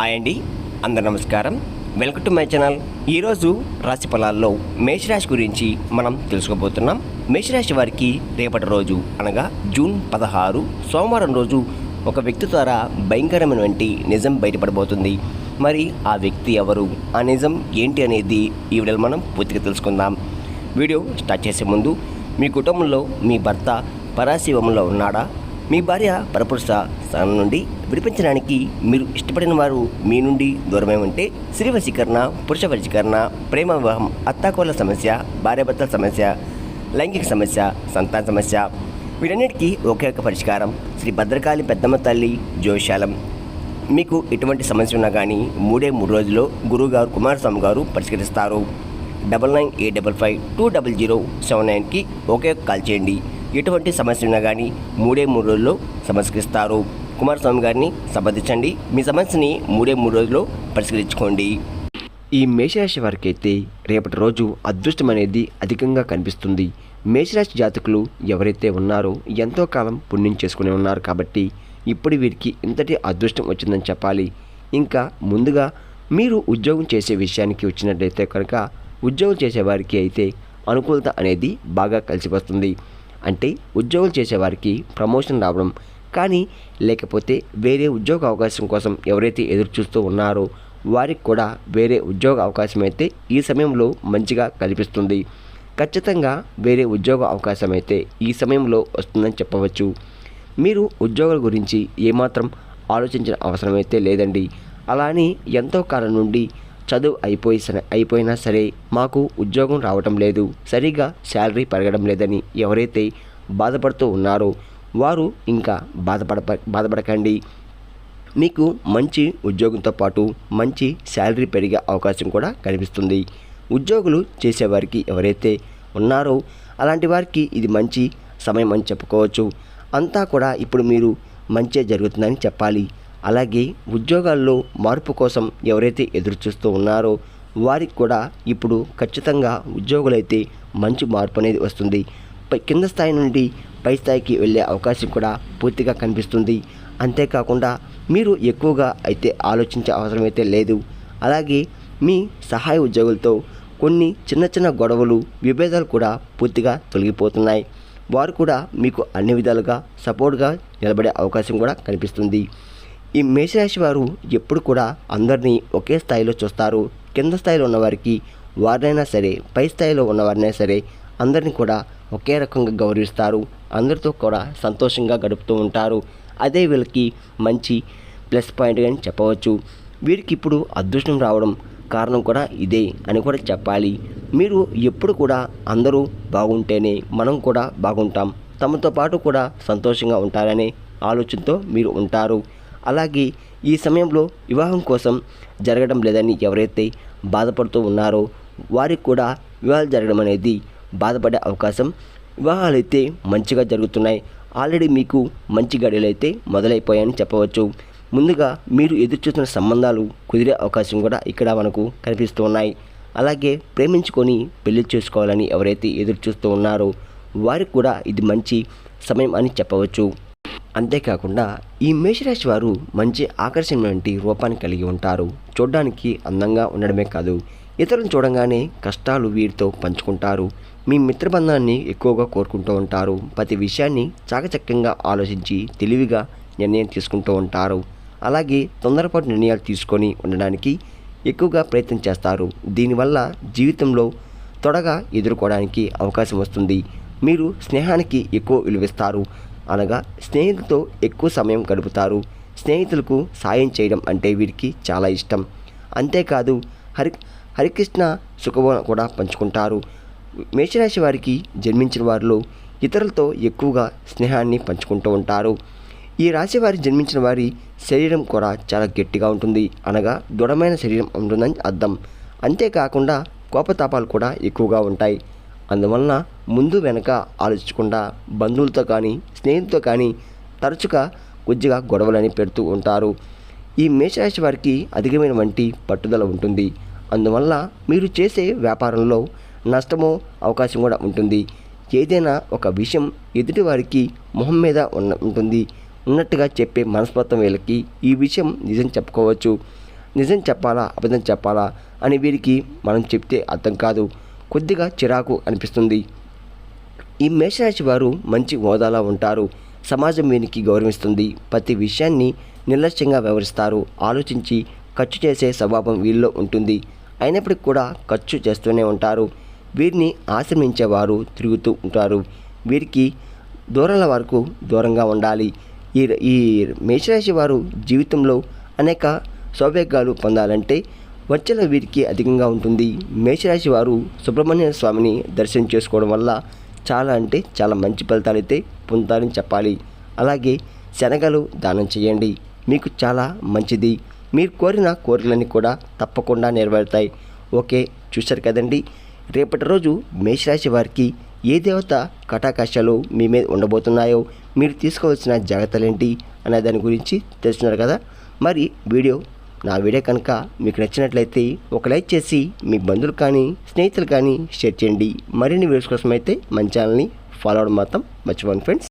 Hi అండి అందరు నమస్కారం. వెల్కమ్ టు మై ఛానల్ ఈరోజు రాశి ఫలాల్లో మేషరాశి గురించి మనం తెలుసుకోబోతున్నాం. మేషరాశి వారికి రేపటి రోజు అనగా జూన్ పదహారు సోమవారం రోజు ఒక వ్యక్తి ద్వారా భయంకరమైనటువంటి నిజం బయటపడబోతుంది. మరి ఆ వ్యక్తి ఎవరు? ఆ నిజం ఏంటి అనేది ఈ వీడియోలో మనం పూర్తిగా తెలుసుకుందాం. వీడియో స్టార్ట్ చేసే ముందు మీ కుటుంబంలో మీ భర్త పరాశివంలో ఉన్నాడా? మీ భార్య పరపురుష స్థానం నుండి విడిపించడానికి మీరు ఇష్టపడిన వారు మీ నుండి దూరమేమంటే ఉంటే స్త్రీ వశీకరణ పురుష వశీకరణ ప్రేమ వివాహం అత్తాకోల సమస్య భార్యాభర్తల సమస్య లైంగిక సమస్య సంతాన సమస్య వీటన్నిటికీ ఒకే ఒక పరిష్కారం శ్రీ భద్రకాళి పెద్దమ్మ తల్లి జోశాలం మీకు ఎటువంటి సమస్య ఉన్నా కానీ మూడే మూడు రోజుల్లో గురువుగారు కుమారస్వామి గారు పరిష్కరిస్తారు. Double nine eight double five two double zero seven నైన్కి ఒకే కాల్ చేయండి. ఎటువంటి సమస్య ఉన్నా కానీ మూడే మూడు రోజుల్లో సమస్కరిస్తారు కుమారస్వామి గారిని సంప్రదించండి. మీ సమస్యని మూడే మూడు రోజుల్లో పరిష్కరించుకోండి. ఈ మేషరాశి వారికి అయితే రేపటి రోజు అదృష్టం అనేది అధికంగా కనిపిస్తుంది. మేషరాశి జాతకులు ఎవరైతే ఉన్నారో ఎంతో కాలం పుణ్యం చేసుకుని ఉన్నారు కాబట్టి ఇప్పుడు వీరికి ఇంతటి అదృష్టం వచ్చిందని చెప్పాలి. ఇంకా ముందుగా మీరు ఉద్యోగం చేసే విషయానికి వచ్చినట్లయితే కనుక ఉద్యోగం చేసేవారికి అయితే అనుకూలత అనేది బాగా కలిసి వస్తుంది. అంటే ఉద్యోగం చేసేవారికి ప్రమోషన్ రావడం కానీ లేకపోతే వేరే ఉద్యోగ అవకాశం కోసం ఎవరైతే ఎదురు చూస్తూ ఉన్నారో వారికి కూడా వేరే ఉద్యోగ అవకాశం అయితే ఈ సమయంలో మంచిగా కల్పిస్తుంది ఖచ్చితంగా వేరే ఉద్యోగ అవకాశం అయితే ఈ సమయంలో వస్తుందని చెప్పవచ్చు. మీరు ఉద్యోగాల గురించి ఏమాత్రం ఆలోచించిన అవసరం అయితే లేదండి. అలా అని ఎంతో కాలం నుండి చదువు అయిపోయి సరే అయిపోయినా సరే మాకు ఉద్యోగం రావటం లేదు. సరిగా శాలరీ పెరగడం లేదని ఎవరైతే బాధపడుతూ ఉన్నారో వారు ఇంకా బాధపడ బాధపడకండి. మీకు మంచి ఉద్యోగంతో పాటు మంచి శాలరీ పెరిగే అవకాశం కూడా కనిపిస్తుంది. ఉద్యోగులు చేసేవారికి ఎవరైతే ఉన్నారో అలాంటి వారికి ఇది మంచి సమయం అని చెప్పుకోవచ్చు. అంతా కూడా ఇప్పుడు మీరు మంచి జరుగుతుందని చెప్పాలి. అలాగే ఉద్యోగాల్లో మార్పు కోసం ఎవరైతే ఎదురు చూస్తూ ఉన్నారో వారికి కూడా ఇప్పుడు ఖచ్చితంగా ఉద్యోగులైతే మంచి మార్పు అనేది వస్తుంది. పై కింద స్థాయి నుండి పై స్థాయికి వెళ్ళే అవకాశం కూడా పూర్తిగా కనిపిస్తుంది. అంతేకాకుండా మీరు ఎక్కువగా అయితే ఆలోచించే అవసరం అయితే లేదు. అలాగే మీ సహాయ ఉద్యోగులతో కొన్ని చిన్న చిన్న గొడవలు విభేదాలు కూడా పూర్తిగా తొలగిపోతున్నాయి. వారు కూడా మీకు అన్ని విధాలుగా సపోర్ట్గా నిలబడే అవకాశం కూడా కనిపిస్తుంది. ఈ మేషరాశి వారు ఎప్పుడు కూడా అందరినీ ఒకే స్థాయిలో చూస్తారు. కింద స్థాయిలో ఉన్నవారికి వారినైనా సరే పై స్థాయిలో ఉన్నవారినైనా సరే అందరినీ కూడా ఒకే రకంగా గౌరవిస్తారు. అందరితో కూడా సంతోషంగా గడుపుతూ ఉంటారు. అదే వీళ్ళకి మంచి ప్లస్ పాయింట్ అని చెప్పవచ్చు. వీరికి ఇప్పుడు అదృష్టం రావడం కారణం కూడా ఇదే అని కూడా చెప్పాలి. మీరు ఎప్పుడు కూడా అందరూ బాగుంటేనే మనం కూడా బాగుంటాం. తమతో పాటు కూడా సంతోషంగా ఉంటారనే ఆలోచనతో మీరు ఉంటారు. అలాగే ఈ సమయంలో వివాహం కోసం జరగడం లేదని ఎవరైతే బాధపడుతూ ఉన్నారో వారికి కూడా వివాహాలు జరగడం అనేది బాధపడే అవకాశం వివాహాలు అయితే మంచిగా జరుగుతున్నాయి. ఆల్రెడీ మీకు మంచి గడియలు అయితే మొదలైపోయాయని చెప్పవచ్చు. ముందుగా మీరు ఎదురు చూస్తున్న సంబంధాలు కుదిరే అవకాశం కూడా ఇక్కడ మనకు కనిపిస్తూ ఉన్నాయి. అలాగే ప్రేమించుకొని పెళ్ళి చేసుకోవాలని ఎవరైతే ఎదురు చూస్తూ ఉన్నారో వారికి కూడా ఇది మంచి సమయం అని చెప్పవచ్చు. అంతేకాకుండా ఈ మేషరాశి వారు మంచి ఆకర్షణమైన రూపాన్ని కలిగి ఉంటారు. చూడడానికి అందంగా ఉండడమే కాదు ఇతరులను చూడంగానే కష్టాలు వీరితో పంచుకుంటారు. మీ మిత్రబంధాన్ని ఎక్కువగా కోరుకుంటూ ఉంటారు. ప్రతి విషయాన్ని చాకచక్యంగా ఆలోచించి తెలివిగా నిర్ణయం తీసుకుంటూ ఉంటారు. అలాగే తొందరపాటు నిర్ణయాలు తీసుకొని ఉండడానికి ఎక్కువగా ప్రయత్నం చేస్తారు. దీనివల్ల జీవితంలో త్వరగా ఎదుర్కోవడానికి అవకాశం వస్తుంది. మీరు స్నేహానికి ఎక్కువ విలువిస్తారు అనగా స్నేహితులతో ఎక్కువ సమయం గడుపుతారు. స్నేహితులకు సాయం చేయడం అంటే వీరికి చాలా ఇష్టం. అంతేకాదు హరి హరికృష్ణ సుఖభోన కూడా పంచుకుంటారు. మేషరాశి వారికి జన్మించిన వారిలో ఇతరులతో ఎక్కువగా స్నేహాన్ని పంచుకుంటూ ఉంటారు. ఈ రాశి వారి జన్మించిన వారి శరీరం కూడా చాలా గట్టిగా ఉంటుంది. అనగా దృఢమైన శరీరం ఉంటుందని అర్థం. అంతేకాకుండా కోపతాపాలు కూడా ఎక్కువగా ఉంటాయి. అందువలన ముందు వెనక ఆలోచించకుండా బంధువులతో కానీ స్నేహితులతో కానీ తరచుగా కొద్దిగా గొడవలని పెడుతూ ఉంటారు. ఈ మేషరాశి వారికి అధికమైన వంటి పట్టుదల ఉంటుంది. అందువల్ల మీరు చేసే వ్యాపారంలో నష్టమో అవకాశం కూడా ఉంటుంది. ఏదైనా ఒక విషయం ఎదుటి వారికి మొహం మీద ఉన్న ఉంటుంది. ఉన్నట్టుగా చెప్పే మనస్తత్వం వీళ్ళకి ఈ విషయం నిజం చెప్పుకోవచ్చు. నిజం చెప్పాలా? అబద్ధం చెప్పాలా? అని వీరికి మనం చెప్తే అర్థం కాదు. కొద్దిగా చిరాకు అనిపిస్తుంది. ఈ మేషరాశి వారు మంచి హోదాలో ఉంటారు. సమాజం వీరికి గౌరవిస్తుంది. ప్రతి విషయాన్ని నిర్లక్ష్యంగా వ్యవహరిస్తారు. ఆలోచించి ఖర్చు చేసే స్వభావం వీళ్ళలో ఉంటుంది. అయినప్పటికీ కూడా ఖర్చు చేస్తూనే ఉంటారు. వీరిని ఆశ్రమించేవారు తిరుగుతూ ఉంటారు. వీరికి దూరాల వరకు దూరంగా ఉండాలి. ఈ ఈ మేషరాశి వారు జీవితంలో అనేక సౌభాగ్యాలు పొందాలంటే వచ్చల వీరికి అధికంగా ఉంటుంది. మేషరాశి వారు సుబ్రహ్మణ్య స్వామిని దర్శనం చేసుకోవడం వల్ల చాలా అంటే చాలా మంచి ఫలితాలు అయితే పొందుతారని చెప్పాలి. అలాగే శనగలు దానం చేయండి. మీకు చాలా మంచిది. మీరు కోరిన కోరికలన్నీ కూడా తప్పకుండా నెరవేరుతాయి. ఓకే చూశారు కదండి? రేపటి రోజు మేషరాశి వారికి ఏ దేవత కటాకాశాలు మీ మీద ఉండబోతున్నాయో మీరు తీసుకోవాల్సిన జాగ్రత్తలు ఏంటి అనే దాని గురించి తెలుసుకున్నారు కదా? మరి వీడియో నా వీడియో కనుక మీకు నచ్చినట్లయితే ఒక లైక్ చేసి మీ బంధువులు కానీ స్నేహితులు కానీ షేర్ చేయండి. మరిన్ని వీడియోస్ కోసం అయితే మన ఛానల్ని ఫాలో అవడం మాత్రం మర్చిపోండి ఫ్రెండ్స్.